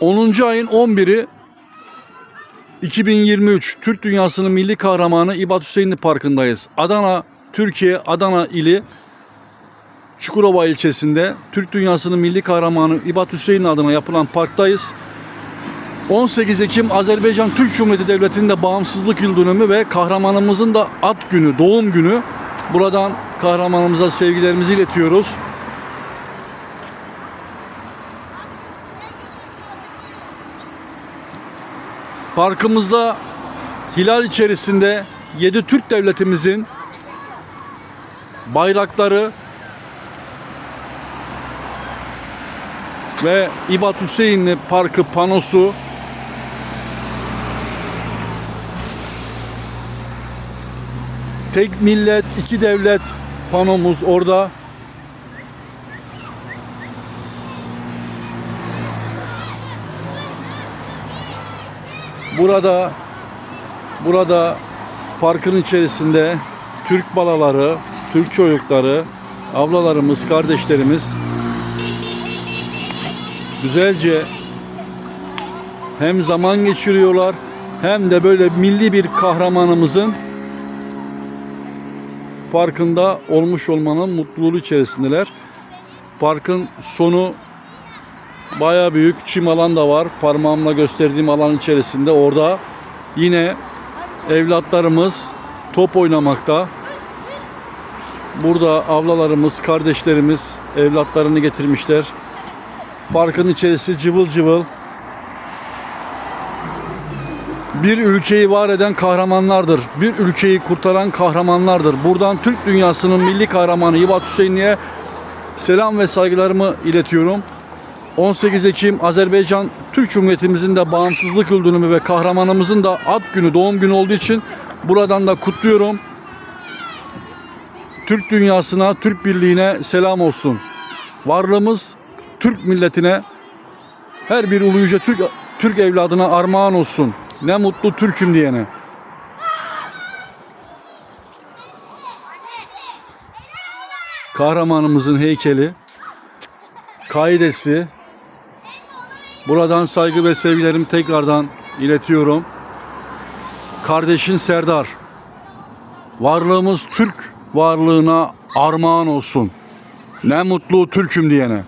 10. ayın 11'i 2023 Türk Dünyası'nın milli kahramanı İbat Hüseyinli Parkı'ndayız. Adana, Türkiye, Adana ili Çukurova ilçesinde Türk Dünyası'nın milli kahramanı İbat Hüseyin adına yapılan parktayız. 18 Ekim Azerbaycan Türk Cumhuriyeti Devleti'nin de bağımsızlık yıl dönümü ve kahramanımızın da at günü, doğum günü. Buradan kahramanımıza sevgilerimizi iletiyoruz. Parkımızda hilal içerisinde 7 Türk devletimizin bayrakları ve İbat Hüseyinli Parkı panosu Tek millet, iki devlet panomuz orada. Burada burada parkın içerisinde Türk balaları, Türk çocukları, ablalarımız, kardeşlerimiz güzelce hem zaman geçiriyorlar hem de böyle milli bir kahramanımızın parkında olmuş olmanın mutluluğu içerisindeler. Parkın sonu baya büyük çim alan da var. Parmağımla gösterdiğim alan içerisinde orada yine evlatlarımız top oynamakta. Burada ablalarımız, kardeşlerimiz evlatlarını getirmişler. Parkın içerisi cıvıl cıvıl. Bir ülkeyi var eden kahramanlardır. Bir ülkeyi kurtaran kahramanlardır. Buradan Türk dünyasının milli kahramanı Yivat Hüseyinli'ye selam ve saygılarımı iletiyorum. 18 Ekim Azerbaycan Türk Cumhuriyetimizin de bağımsızlık yıl dönümü ve kahramanımızın da ad günü, doğum günü olduğu için buradan da kutluyorum. Türk dünyasına, Türk birliğine selam olsun. Varlığımız Türk milletine, her bir ulu yüce Türk, Türk evladına armağan olsun. Ne mutlu Türk'üm diyene. Kahramanımızın heykeli, kaidesi. Buradan saygı ve sevgilerimi tekrardan iletiyorum. Kardeşin Serdar. Varlığımız Türk varlığına armağan olsun. Ne mutlu Türk'üm diyene.